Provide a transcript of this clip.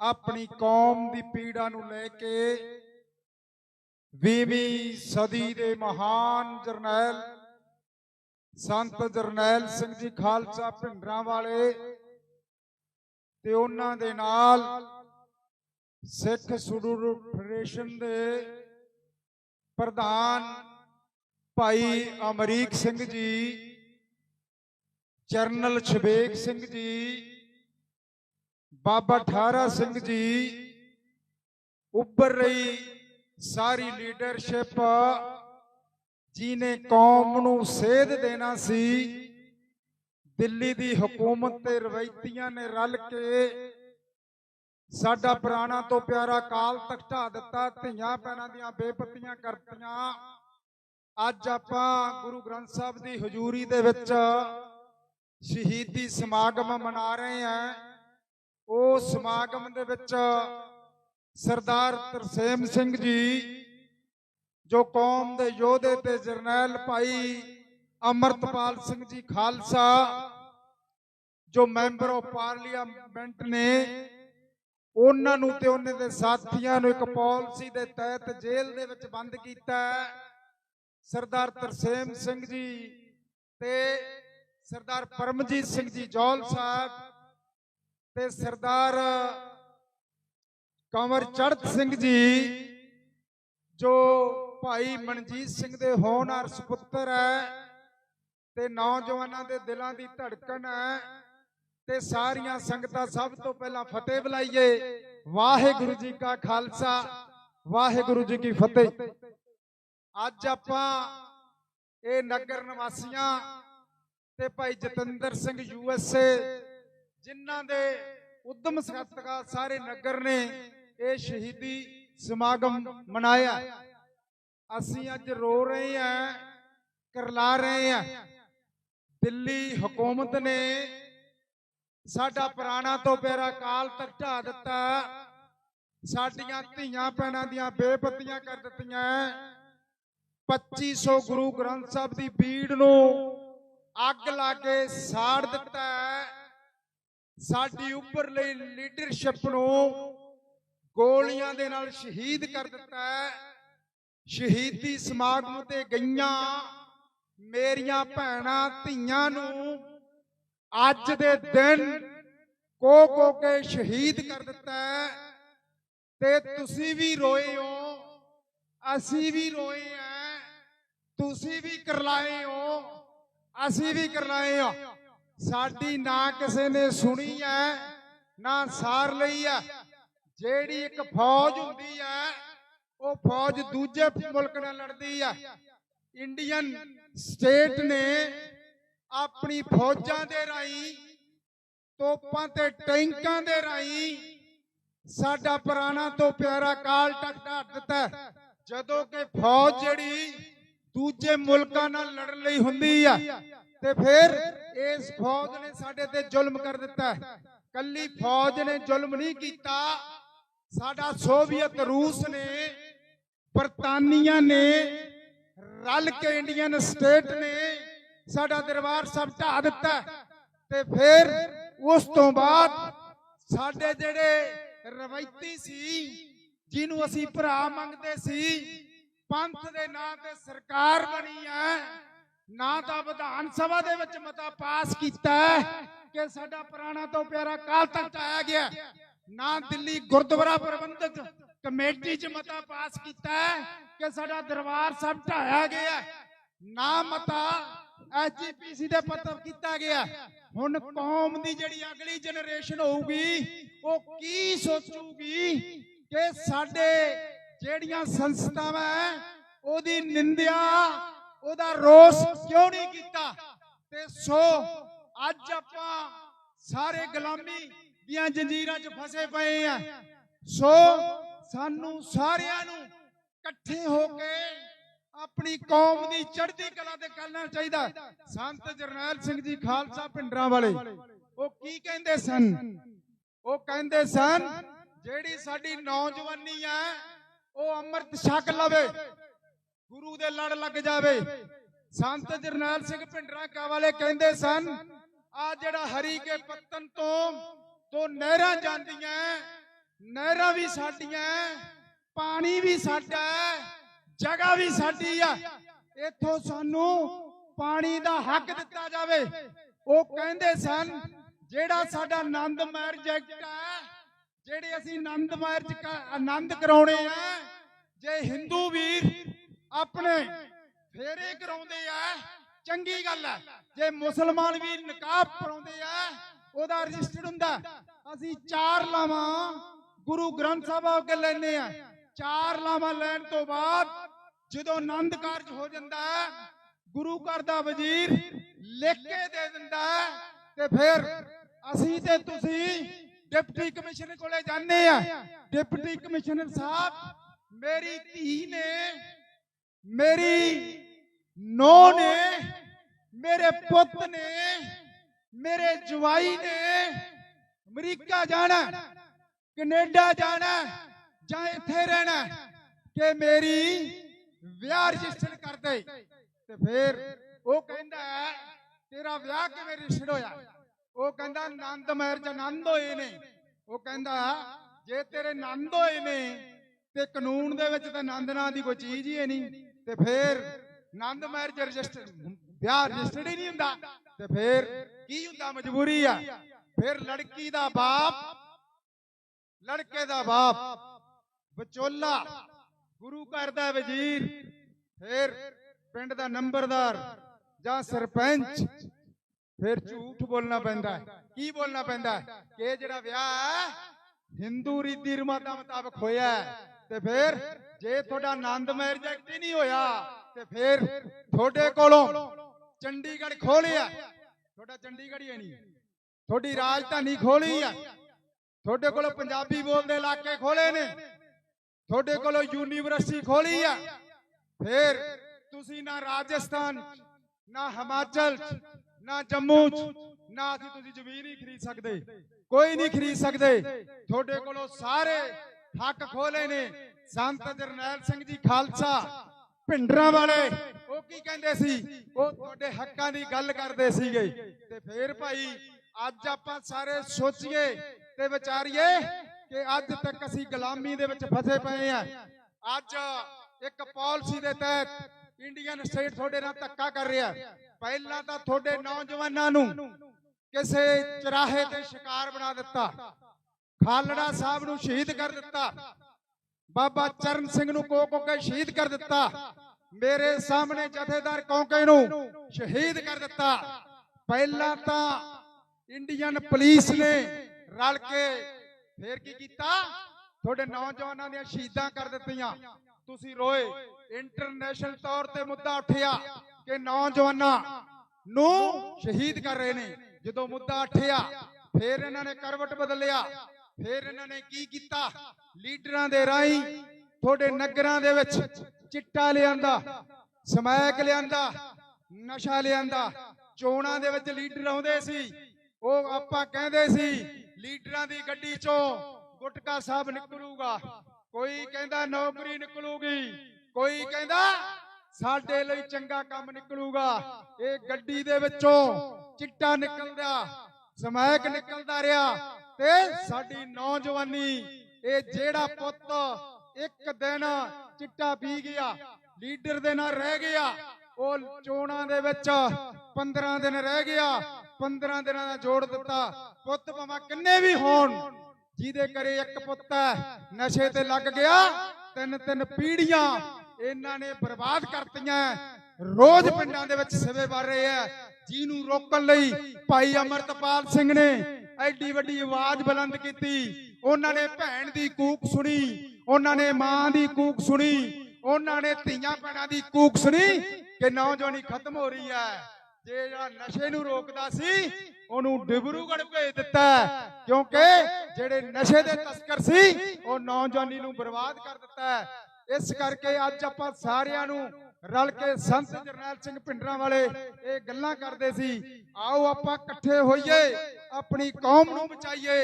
ਆਪਣੀ ਕੌਮ ਦੀ ਪੀੜਾ ਨੂੰ ਲੈ ਕੇ 20ਵੀਂ ਸਦੀ ਦੇ ਮਹਾਨ ਜਰਨੈਲ, ਸੰਤ ਜਰਨੈਲ ਸਿੰਘ ਜੀ ਖਾਲਸਾ ਭਿੰਡਰਾਂ ਵਾਲੇ ਤੇ ਉਹਨਾਂ ਦੇ ਨਾਲ ਸਿੱਖ ਸੁਡੂਰੂ ਫੈਡਰੇਸ਼ਨ ਦੇ ਪ੍ਰਧਾਨ ਭਾਈ ਅਮਰੀਕ ਸਿੰਘ ਜੀ ਜਰਨਲ ਸ਼ਬੇਕ ਸਿੰਘ ਜੀ ਬਾਬਾ ਠਾਰਾ ਸਿੰਘ ਜੀ ਉੱਭਰ ਰਹੀ ਸਾਰੀ ਲੀਡਰਸ਼ਿਪ ਜਿਨੇ ਕੌਮ ਨੂੰ ਸੇਧ ਦੇਣਾ ਸੀ, ਦਿੱਲੀ ਦੀ ਹਕੂਮਤ ਤੇ ਰਵੈਤੀਆਂ ਨੇ ਰਲ ਕੇ ਸਾਡਾ ਪੁਰਾਣਾ ਤੋਂ ਪਿਆਰਾ ਕਾਲ ਤੱਕ ਢਾ ਦਿੱਤਾ, ਧੀਆਂ ਪੈਣਾ ਦੀਆਂ ਬੇਪਤੀਆਂ ਕਰਤੀਆਂ। ਅੱਜ ਆਪਾਂ ਗੁਰੂ ਗ੍ਰੰਥ ਸਾਹਿਬ ਦੀ ਹਜ਼ੂਰੀ ਦੇ ਵਿੱਚ ਸ਼ਹੀਦੀ ਸਮਾਗਮ ਮਨਾ ਰਹੇ ਹਾਂ। ਉਹ ਸਮਾਗਮ ਦੇ ਵਿੱਚ ਸਰਦਾਰ ਤਰਸੇਮ ਸਿੰਘ ਜੀ, ਜੋ ਕੌਮ ਦੇ ਯੋਧੇ ਤੇ ਜਰਨੈਲ ਭਾਈ ਅਮਰਤਪਾਲ ਸਿੰਘ ਜੀ ਖਾਲਸਾ, ਜੋ ਮੈਂਬਰ ਆਫ ਪਾਰਲੀਮੈਂਟ ਨੇ, ਉਹਨਾਂ ਨੂੰ ਤੇ ਉਹਨਾਂ ਦੇ ਸਾਥੀਆਂ ਨੂੰ ਇੱਕ ਪਾਲਿਸੀ ਦੇ ਤਹਿਤ ਜੇਲ੍ਹ ਦੇ ਵਿੱਚ ਬੰਦ ਕੀਤਾ ਸਰਦਾਰ ਤਰਸੇਮ ਸਿੰਘ ਜੀ ਤੇ ਸਰਦਾਰ ਪਰਮਜੀਤ ਸਿੰਘ ਜੀ ਜੌਲ ਸਾਹਿਬ ਤੇ ਸਰਦਾਰ ਕੰਵਰ ਚੜਤ ਸਿੰਘ ਜੀ, ਜੋ ਭਾਈ ਮਨਜੀਤ ਸਿੰਘ ਦੇ ਹੋਣਹਾਰ ਸੁਪੁੱਤਰ ਹੈ ਤੇ ਨੌਜਵਾਨਾਂ ਦੇ ਦਿਲਾਂ ਦੀ ਧੜਕਣ ਹੈ ਤੇ ਸਾਰੀਆਂ ਸੰਗਤਾਂ ਸਭ ਤੋਂ ਪਹਿਲਾਂ ਫਤਿਹ ਬੁਲਾਈਏ। ਵਾਹਿਗੁਰੂ ਜੀ ਕਾ ਖਾਲਸਾ, ਵਾਹਿਗੁਰੂ ਜੀ ਕੀ ਫਤਿਹ। ਅੱਜ ਆਪਾਂ ਇਹ ਨਗਰ ਨਿਵਾਸੀਆਂ ਤੇ ਭਾਈ ਜਤਿੰਦਰ ਸਿੰਘ ਯੂਐਸਏ ਜਿਨ੍ਹਾਂ ਦੇ ਉਦਮ ਸਦਕਾ ਸਾਰੇ ਨਗਰ ਨੇ ਇਹ ਸ਼ਹੀਦੀ ਸਮਾਗਮ ਮਨਾਇਆ। ਅਸੀਂ ਅੱਜ ਰੋ ਰਹੇ ਹਾਂ, ਕਰਲਾ ਰਹੇ ਹਾਂ। ਦਿੱਲੀ ਹਕੂਮਤ ਨੇ ਸਾਡਾ ਪੁਰਾਣਾ ਤੋਂ ਪਿਆਰਾ ਕਾਲ ਤੱਕ ਢਾ ਦਿੱਤਾ। ਸਾਡੀਆਂ ਧੀਆਂ ਭੈਣਾਂ ਦੀਆਂ ਬੇਪਤੀਆਂ ਕਰ ਦਿੱਤੀਆਂ। 2500 ਗੁਰੂ ਗ੍ਰੰਥ ਸਾਹਿਬ ਦੀ ਬੀੜ ਨੂੰ ਅੱਗ ਲਾ ਕੇ ਸਾੜ ਦਿੱਤਾ। ਹੈ ਸਾਡੀ ਉੱਪਰ ਲਈ ਲੀਡਰਸ਼ਿਪ ਨੂੰ ਗੋਲੀਆਂ ਦੇ ਨਾਲ ਸ਼ਹੀਦ ਕਰ ਦਿੱਤਾ ਹੈ। ਸ਼ਹੀਦੀ ਸਮਾਗਮ ਤੇ ਗਈਆਂ ਮੇਰੀਆਂ ਭੈਣਾਂ ਧੀਆਂ ਨੂੰ ਅੱਜ ਦੇ ਦਿਨ ਕੋ ਕੋ ਕੇ ਸ਼ਹੀਦ ਕਰ ਦਿੱਤਾ ਹੈ। ਤੇ ਤੁਸੀਂ ਵੀ ਰੋਏ ਹੋ, ਅਸੀਂ ਵੀ ਰੋਏ ਆ ਤੁਸੀਂ ਵੀ ਕਰਲਾਏ ਹੋ, ਅਸੀਂ ਵੀ ਕਰਲਾਏ ਆ ਸਾਡੀ ਨਾ ਕਿਸੇ ਨੇ ਸੁਣੀ ਐ, ਨਾ ਸਾਰ ਲਈ ਐ। ਜਿਹੜੀ ਇੱਕ ਫੌਜ ਹੁੰਦੀ ਐ, ਉਹ ਫੌਜ ਦੂਜੇ ਮੁਲਕ ਨਾਲ ਲੜਦੀ ਐ। ਇੰਡੀਅਨ ਸਟੇਟ ਨੇ ਆਪਣੀ ਫੌਜਾਂ ਦੇ ਰਾਹੀਂ, ਤੋਪਾਂ ਤੇ ਟੈਂਕਾਂ ਦੇ ਰਾਹੀਂ ਸਾਡਾ ਪੁਰਾਣਾ ਤੋਂ ਪਿਆਰਾ ਕਾਲ ਟੱਕ ਦਿੱਤਾ। ਜਦੋਂ ਕਿ ਫੌਜ ਜਿਹੜੀ ਦੂਜੇ ਮੁਲਕਾਂ ਨਾਲ ਲੜਨ ਲਈ ਹੁੰਦੀ ਆ। ਤੇ ਫਿਰ ਇਸ ਫੌਜ ਨੇ ਸਾਡੇ ਤੇ ਜ਼ੁਲਮ ਕਰ ਦਿੱਤਾ ਕੱਲੀ ਫੌਜ ਨੇ ਜ਼ੁਲਮ ਨਹੀਂ ਕੀਤਾ। ਸਾਡਾ ਸੋਵੀਅਤ ਰੂਸ ਨੇ, ਬਰਤਾਨੀਆ ਨੇ, ਰਲ ਕੇ ਇੰਡੀਅਨ ਸਟੇਟ ਨੇ ਸਾਡਾ ਦਰਬਾਰ ਸਾਹਿਬ ਢਾ ਦਿੱਤਾ ਤੇ ਫਿਰ ਉਸ ਤੋਂ ਬਾਅਦ ਸਾਡੇ ਜਿਹੜੇ ਰਵਾਇਤੀ ਸੀ, ਜਿਹਨੂੰ ਅਸੀਂ ਭਰਾ ਮੰਗਦੇ ਸੀ ਪੰਥ ਦੇ ਨਾਂ ਤੇ ਸਰਕਾਰ ਬਣੀ ਹੈ, ਨਾ ਤਾਂ ਵਿਧਾਨ ਸਭਾ ਦੇ ਵਿੱਚ ਮਤਾ ਪਾਸ ਕੀਤਾ ਕਿ ਸਾਡਾ ਪੁਰਾਣਾ ਤੋਂ ਪਿਆਰਾ ਕਾਲ ਤੱਕ ਆਇਆ ਗਿਆ ਨਾ ਦਿੱਲੀ ਗੁਰਦੁਆਰਾ ਪ੍ਰਬੰਧਕ ਕਮੇਟੀ 'ਚ ਮਤਾ ਪਾਸ ਕੀਤਾ ਕਿ ਸਾਡਾ ਦਰਬਾਰ ਸਾਹਿਬ ਢਾਇਆ ਗਿਆ ਨਾ ਮਤਾ ਐਸਜੀਪੀਸੀ ਦੇ ਪੱਤਰ ਕੀਤਾ ਗਿਆ ਹੁਣ ਕੌਮ ਦੀ ਜਿਹੜੀ ਅਗਲੀ ਜਨਰੇਸ਼ਨ ਹੋਊਗੀ, ਉਹ ਕੀ ਸੋਚੂਗੀ ਕਿ ਸਾਡੇ ਜਿਹੜੀਆਂ ਸੰਸਥਾਵਾਂ ਹੈ, ਉਹਦੀ ਨਿੰਦਿਆ ਉਹਦਾ ਰੋਸ ਕਿਉਂ ਨਹੀਂ ਕੀਤਾ? ਤੇ ਸੋ ਅੱਜ ਆਪਾਂ ਸਾਰੇ ਗੁਲਾਮੀ ਦੀਆਂ ਜੰਜੀਰਾਂ 'ਚ ਫਸੇ ਪਏ ਆ। ਸੋ ਸਾਨੂੰ ਸਾਰਿਆਂ ਨੂੰ ਇਕੱਠੇ ਹੋ ਕੇ ਆਪਣੀ ਕੌਮ ਦੀ ਚੜ੍ਹਦੀ ਕਲਾ ਤੇ ਕਰਨਾ ਚਾਹੀਦਾ। ਸੰਤ ਜਰਨੈਲ ਸਿੰਘ ਜੀ ਖਾਲਸਾ ਪਿੰਡਰਾਂ ਵਾਲੇ ਉਹ ਕੀ ਕਹਿੰਦੇ ਸਨ? ਉਹ ਕਹਿੰਦੇ ਸਨ ਜਿਹੜੀ ਸਾਡੀ ਨੌਜਵਾਨੀ ਹੈ ਉਹ ਅੰਮ੍ਰਿਤ ਛਕ ਲਵੇ। ਗੁਰੂ ਦੇ ਲੜ ਲੱਗ ਜਾਵੇ। ਸੰਤ ਜਰਨੈਲ ਸਿੰਘ ਪਿੰਡਰਾਂ ਕਾ ਕਹਿੰਦੇ ਸਨ, ਆ ਜਿਹੜਾ ਹਰੀ ਕੇ ਪੱਤਨ ਤੋਂ ਤੋਂ ਨਹਿਰਾਂ ਜਾਂਦੀਆਂ ਨਹਿਰਾਂ ਵੀ ਸਾਡੀਆਂ ਪਾਣੀ ਵੀ ਸਾਡਾ ਜਗ੍ਹਾ ਵੀ ਸਾਡੀ ਆ। ਇੱਥੋਂ ਸਾਨੂੰ ਪਾਣੀ ਦਾ ਹੱਕ ਦਿੱਤਾ ਜਾਵੇ। ਉਹ ਕਹਿੰਦੇ ਸਨ, ਜਿਹੜਾ ਸਾਡਾ ਆਨੰਦ ਮੈਰਜੈਕਟ ਹੈ ਜਿਹੜੇ ਅਸੀਂ ਆਨੰਦ ਮੈਰਜ ਆਨੰਦ ਕਰਾਉਣੇ ਆ ਜੇ ਹਿੰਦੂ ਵੀਰ ਆਪਣੇ ਫੇਰੇ ਕਰਾਉਂਦੇ ਆ ਚੰਗੀ ਗੱਲ ਹੈ ਜੇ ਮੁਸਲਮਾਨ ਵੀ ਨਕਾਬ ਪਰਾਉਂਦੇ ਆ ਉਹਦਾ ਰਜਿਸਟਰਡ ਹੁੰਦਾ। ਅਸੀਂ ਚਾਰ ਲਾਵਾਂ ਗੁਰੂ ਗ੍ਰੰਥ ਸਾਹਿਬ ਅੱਗੇ ਲੈਨੇ ਆ। ਚਾਰ ਲਾਵਾਂ ਲੈਣ ਤੋਂ ਬਾਅਦ ਜਦੋਂ ਆਨੰਦ ਕਾਰਜ ਹੋ ਜਾਂਦਾ ਗੁਰੂ ਘਰ ਦਾ ਵਜ਼ੀਰ ਲਿਖ ਕੇ ਦੇ ਦਿੰਦਾ ਹੈ, ਤੇ ਫਿਰ ਅਸੀਂ ਤੇ ਤੁਸੀਂ ਡਿਪਟੀ ਕਮਿਸ਼ਨਰ ਕੋਲੇ ਜਾਂਦੇ ਆ। ਡਿਪਟੀ ਕਮਿਸ਼ਨਰ ਸਾਹਿਬ ਮੇਰੀ ਧੀ ਨੇ ਮੇਰੀ ਨੋ ਨੇ ਮੇਰੇ ਪੁੱਤ ਨੇ ਮੇਰੇ ਜਵਾਈ ਨੇ ਅਮਰੀਕਾ ਜਾਣਾ ਕੈਨੇਡਾ ਜਾਣਾ ਜਾਂ ਇੱਥੇ ਰਹਿਣਾ ਕਿ ਮੇਰੀ ਵਿਆਹ ਰਜਿਸਟਰ ਕਰ ਦੇ। ਤੇ ਫਿਰ ਉਹ ਕਹਿੰਦਾ ਹੈ, ਤੇਰਾ ਵਿਆਹ ਕਿਵੇਂ ਰਜਿਸਟਰ ਹੋਇਆ? ਉਹ ਕਹਿੰਦਾ ਆਨੰਦ ਮੈਰਜ ਆਨੰਦ ਹੋਏ ਨੇ। ਉਹ ਕਹਿੰਦਾ, ਜੇ ਤੇਰੇ ਆਨੰਦ ਹੋਏ ਨੇ ਤੇ ਕਾਨੂੰਨ ਦੇ ਵਿੱਚ ਤਾਂ ਆਨੰਦ ਨਾਂ ਦੀ ਕੋਈ ਚੀਜ਼ ਹੀ ਨਹੀਂ। ਤੇ ਫਿਰ ਆਨੰਦ ਮੈਰਜ ਰਜਿਸਟਰ ਵਿਆਹ ਰਜਿਸਟਰਡ ਹੀ ਨਹੀਂ ਹੁੰਦਾ। ਤੇ ਫਿਰ ਕੀ ਹੁੰਦਾ? ਮਜਬੂਰੀ ਆ। ਫਿਰ ਲੜਕੀ ਦਾ ਬਾਪ, ਲੜਕੇ ਦਾ ਬਾਪ, ਵਿਚੋਲਾ, ਗੁਰੂ ਘਰ ਦਾ ਵਜ਼ੀਰ, ਫਿਰ ਪਿੰਡ ਦਾ ਨੰਬਰਦਾਰ ਜਾਂ ਸਰਪੰਚ ਫਿਰ ਝੂਠ ਬੋਲਣਾ ਪੈਂਦਾ ਹੈ। ਕੀ ਬੋਲਣਾ ਪੈਂਦਾ ਹੈ? ਕਿ ਇਹ ਜਿਹੜਾ ਵਿਆਹ ਹੈ, ਹਿੰਦੂ ਰੀਤੀ ਰਿਵਾਜਾਂ ਮੁਤਾਬਕ ਹੋਇਆ ਤੇ ਫਿਰ ਜੇ ਤੁਹਾਡਾ ਆਨੰਦ ਮੈਰਿਜ ਐਕਟ ਹੀ ਨਹੀਂ ਹੋਇਆ, ਤੇ ਫਿਰ ਤੁਹਾਡੇ ਕੋਲੋਂ ਚੰਡੀਗੜ੍ਹ ਖੋਲਿਆ ਤੁਹਾਡਾ ਚੰਡੀਗੜ੍ਹ ਹੀ ਨਹੀਂ। ਤੁਹਾਡੀ ਰਾਜਧਾਨੀ ਖੋਲੀ ਆ ਤੁਹਾਡੇ ਕੋਲੋਂ ਪੰਜਾਬੀ ਬੋਲਦੇ ਇਲਾਕੇ ਖੋਲੇ ਨੇ। ਤੁਹਾਡੇ ਕੋਲੋਂ ਯੂਨੀਵਰਸਿਟੀ ਖੋਲੀ ਆ ਫਿਰ ਤੁਸੀਂ ਨਾ ਰਾਜਸਥਾਨ, ਨਾ ਹਿਮਾਚਲ ਨਾ ਜੰਮੂ 'ਚ, ਨਾ ਅਸੀਂ ਤੁਸੀਂ ਜ਼ਮੀਨ ਹੀ ਖਰੀਦ ਸਕਦੇ। ਕੋਈ ਨਹੀਂ ਖਰੀਦ ਸਕਦੇ। ਤੁਹਾਡੇ ਕੋਲੋਂ ਸਾਰੇ ਹੱਕ ਖੋਲੇ ਨੇ। ਸੰਤ ਜਰਨੈਲ ਸਿੰਘ ਜੀ ਖਾਲਸਾ ਭਿੰਡਰਾਂ ਵਾਲੇ ਉਹ ਕੀ ਕਹਿੰਦੇ ਸੀ? ਉਹ ਤੁਹਾਡੇ ਹੱਕਾਂ ਦੀ ਗੱਲ ਕਰਦੇ ਸੀਗੇ। ਤੇ ਫੇਰ ਭਾਈ ਅੱਜ ਆਪਾਂ ਸਾਰੇ ਸੋਚੀਏ ਤੇ ਵਿਚਾਰੀਏ ਕਿ ਅੱਜ ਤੱਕ ਅਸੀਂ ਗੁਲਾਮੀ ਦੇ ਵਿੱਚ ਫਸੇ ਪਏ ਆ। ਅੱਜ ਇੱਕ ਪਾਲਿਸੀ ਦੇ ਤਹਿਤ ਇੰਡੀਅਨ ਸਟੇਟ ਤੁਹਾਡੇ ਨਾਲ ਧੱਕਾ ਕਰ ਰਿਹਾ ਪਹਿਲਾਂ ਤਾਂ ਤੁਹਾਡੇ ਨੌਜਵਾਨਾਂ ਨੂੰ ਕਿਸੇ ਚਰਾਹੇ ਤੇ ਸ਼ਿਕਾਰ ਬਣਾ ਦਿੱਤਾ। ਖਾਲੜਾ ਸਾਹਿਬ ਨੂੰ ਸ਼ਹੀਦ ਕਰ ਦਿੱਤਾ। ਬਾਬਾ ਚਰਨ ਸਿੰਘ ਨੂੰ ਕੋ ਕੋ ਕੇ ਸ਼ਹੀਦ ਕਰ ਦਿੱਤਾ। ਮੇਰੇ ਸਾਹਮਣੇ ਜਥੇਦਾਰ ਕੌਂਕੇ ਨੂੰ ਸ਼ਹੀਦ ਕਰ ਦਿੱਤਾ। ਪਹਿਲਾਂ ਤਾਂ ਇੰਡੀਅਨ ਪੁਲਿਸ ਨੇ ਰਲ ਕੇ ਫੇਰ ਕੀ ਕੀਤਾ? ਤੁਹਾਡੇ ਨੌਜਵਾਨਾਂ ਦੀਆਂ ਸ਼ਹੀਦਾਂ ਕਰ ਦਿੱਤੀਆਂ। ਤੁਸੀਂ ਰੋਏ ਇੰਟਰਨੈਸ਼ਨਲ ਤੌਰ ਤੇ ਮੁੱਦਾ ਉੱਠਿਆ ਕਿ ਨੌਜਵਾਨਾਂ ਨੂੰ ਸ਼ਹੀਦ ਕਰ ਰਹੇ ਨੇ। ਜਦੋਂ ਮੁੱਦਾ ਉੱਠਿਆ, ਫੇਰ ਇਹਨਾਂ ਨੇ ਕਰਵਟ ਬਦਲਿਆ, ਫਿਰ ਇਹਨਾਂ ਨੇ ਕੀ ਕੀਤਾ? ਲੀਡਰਾਂ ਦੇ ਰਾਹੀਂ ਤੁਹਾਡੇ ਨਗਰਾਂ ਦੇ ਵਿੱਚ ਚਿੱਟਾ ਲਿਆਂਦਾ, ਸਮੈਕ ਲਿਆਂਦਾ, ਨਸ਼ਾ ਲਿਆਂਦਾ। ਚੋਣਾਂ ਦੇ ਵਿੱਚ ਲੀਡਰ ਆਉਂਦੇ ਸੀ, ਉਹ ਆਪਾਂ ਕਹਿੰਦੇ ਸੀ, ਲੀਡਰਾਂ ਦੀ ਗੱਡੀ ਚੋਂ ਗੁਟਕਾ ਸਾਹਿਬ ਨਿਕਲੂਗਾ। ਕੋਈ ਕਹਿੰਦਾ ਨੌਕਰੀ ਨਿਕਲੂਗੀ ਕੋਈ ਕਹਿੰਦਾ ਸਾਡੇ ਲਈ ਚੰਗਾ ਕੰਮ ਨਿਕਲੂਗਾ। ਇਹ ਗੱਡੀ ਦੇ ਵਿੱਚੋਂ ਚਿੱਟਾ ਨਿਕਲਦਾ ਸਮੈਕ ਨਿਕਲਦਾ ਰਿਹਾ। ਤੇ ਸਾਡੀ ਨੌਜਵਾਨੀ ਇਹ ਜਿਹੜਾ ਪੁੱਤ ਇੱਕ ਦਿਨ ਚਿੱਟਾ ਪੀ ਗਿਆ ਲੀਡਰ ਦੇ ਨਾਲ ਰਹਿ ਗਿਆ ਉਹ ਚੋਣਾਂ ਦੇ ਵਿੱਚ 15 ਦਿਨ ਰਹਿ ਗਿਆ 15 ਦਿਨਾਂ ਦਾ ਜੋੜ ਦਿੱਤਾ। ਪੁੱਤ ਭਾਵੇਂ ਕਿੰਨੇ ਵੀ ਹੋਣ ਜਿਹਦੇ ਘਰੇ ਇੱਕ ਪੁੱਤ ਨਸ਼ੇ ਤੇ ਲੱਗ ਗਿਆ, ਤਿੰਨ ਤਿੰਨ ਪੀੜੀਆਂ ਇਹਨਾਂ ਨੇ ਬਰਬਾਦ ਕਰਤੀਆਂ। ਰੋਜ਼ ਪਿੰਡਾਂ ਦੇ ਵਿੱਚ ਸਵੇ ਵਾਰ ਰਹੇ ਆ ਜਿਹਨੂੰ ਰੋਕਣ ਲਈ ਭਾਈ ਅਮਰਤਪਾਲ ਸਿੰਘ ਨੇ ਐਡੀ ਵੱਡੀ ਆਵਾਜ਼ ਬੁਲੰਦ ਕੀਤੀ। ਉਹਨਾਂ ਨੇ ਭੈਣ ਦੀ ਕੂਕ ਸੁਣੀ, ਉਹਨਾਂ ਨੇ ਮਾਂ ਦੀ ਕੂਕ ਸੁਣੀ, ਉਹਨਾਂ ਨੇ ਧੀਆਂ ਭੈਣਾਂ ਦੀ ਕੂਕ ਸੁਣੀ ਕਿ ਨੌਜਵਾਨੀ ਖਤਮ ਹੋ ਰਹੀ ਹੈ। ਜੇ ਜਿਹੜਾ ਨਸ਼ੇ ਨੂੰ ਰੋਕਦਾ ਸੀ, ਉਹਨੂੰ ਡਿਬਰੂਗੜ ਭੇਜ ਦਿੱਤਾ ਕਿਉਂਕਿ ਜਿਹੜੇ ਨਸ਼ੇ ਦੇ ਤਸਕਰ ਸੀ, ਉਹ ਨੌਜਵਾਨੀ ਨੂੰ ਬਰਬਾਦ ਕਰ ਦਿੱਤਾ ਹੈ। ਇਸ ਕਰਕੇ ਅੱਜ ਆਪਾਂ ਸਾਰਿਆਂ ਨੂੰ ਰਲ ਕੇ ਸੰਤ ਜਰਨੈਲ ਸਿੰਘ ਪਿੰਡਰਾਂ ਵਾਲੇ ਇਹ ਗੱਲਾਂ ਕਰਦੇ ਸੀ, ਆਓ ਆਪਾਂ ਇਕੱਠੇ ਹੋਈਏ, ਆਪਣੀ ਕੌਮ ਨੂੰ ਬਚਾਈਏ